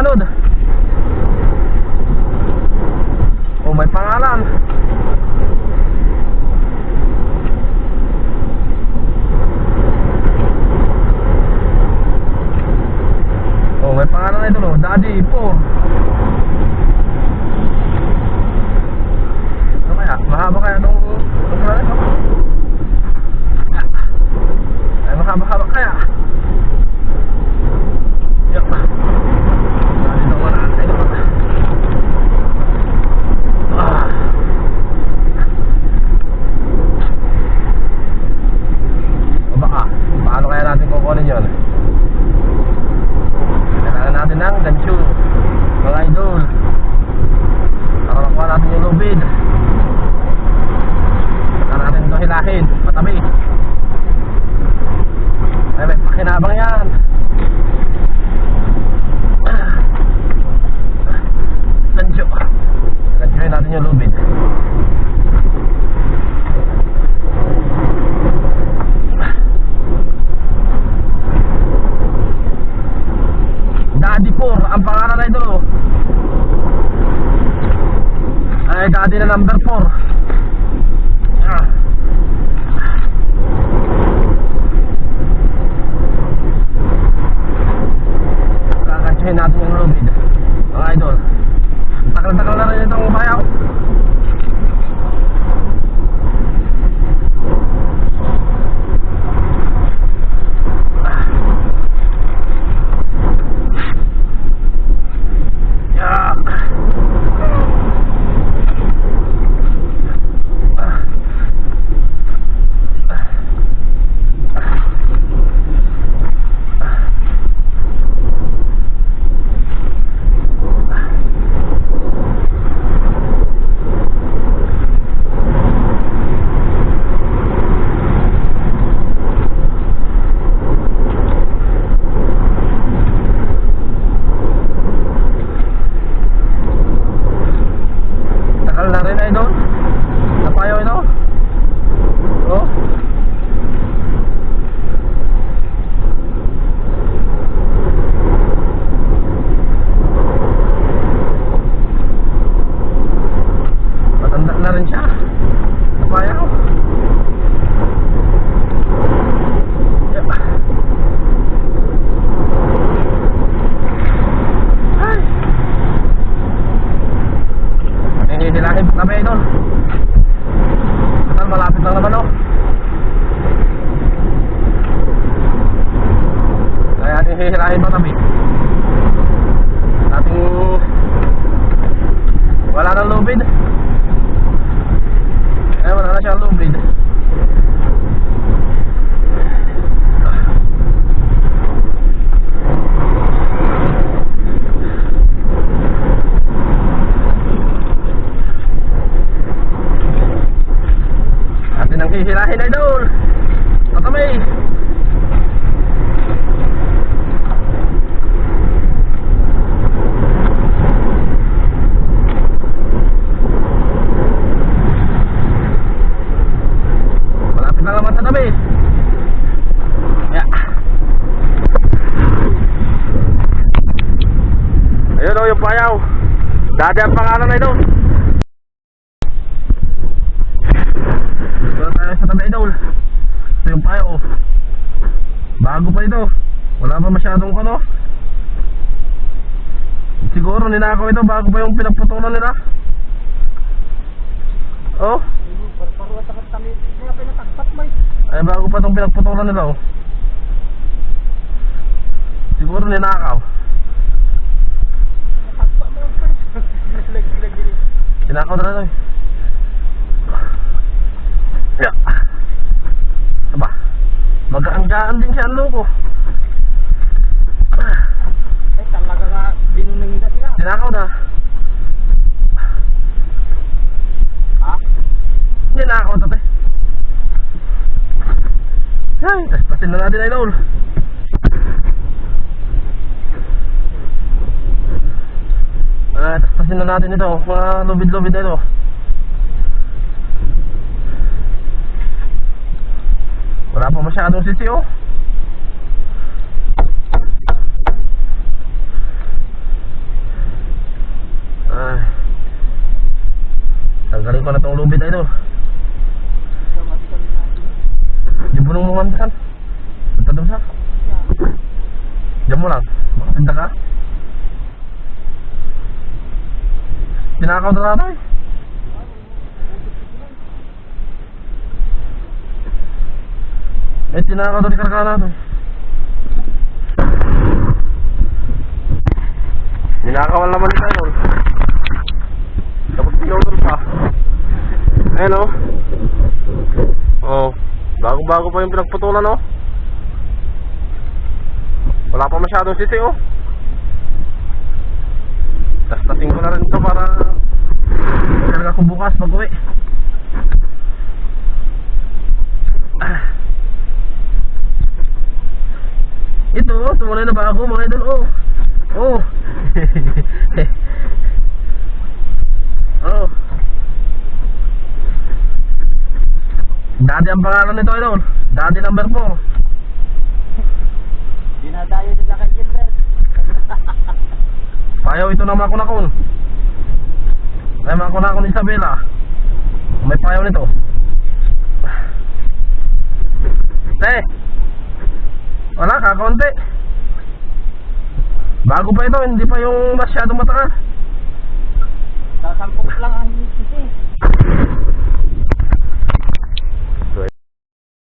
tanod o oh, may pangalan. O may pangalan ito no? Daddy Ipo. Ay, daddy na number 4. Ah. Kakantsahin natin Ang hihilahin idol. Patamay. Malapit na naman sa tabi. Yeah. Ayun o yung payaw. Dati ang pangalan na idol. Dito na tayo sa tabi idol. Ito yung payo oh. Bago pa ito. Wala pa masyadong ano. Siguro ninakaw ito bago pa yung pinagputulan nila. Oh. Ay bago pa itong pinagputulan nila oh. Siguro ninakaw. Ninakaw na ito eh. Yeah. Aba. Magaan-gaan din siya ang loko. Ay, talaga nga binunang na sila. Ninakaw na. Ha? Ninakaw na tayo. Ay, taspasin na natin idol. Ah, taspasin na natin ito. Mga lubid-lubid na ito. Wala pa masyadong sisi oh. Ay. Tanggalin ko na itong lubid idol. Di bunong mo man saan? Punta doon sa? Diyan mo lang. Makatinda ka? Tinakaw na natin. Eh, tinakaw na rin karga natin. Ninakawan naman nila nun. Tapos pinulol pa. Ayun o. Oh. Bago-bago pa yung pinagputulan oh. Wala pa masyadong sisi oh. Tastating ko na rin ito para Talaga ko bukas bukas Tumalay na bago mga idol. Oh. Oh. oh. Daddy ang pangalan nito idol. Daddy number 4. Dinadayo nila kay Gilbert. Payaw ito ng mga kunakon. Ay mga kunakon ni Isabela. May payaw nito. Te! Wala, kakaunti. Bago pa ito, hindi pa yung masyado mataas. Sasampok lang ang sisi.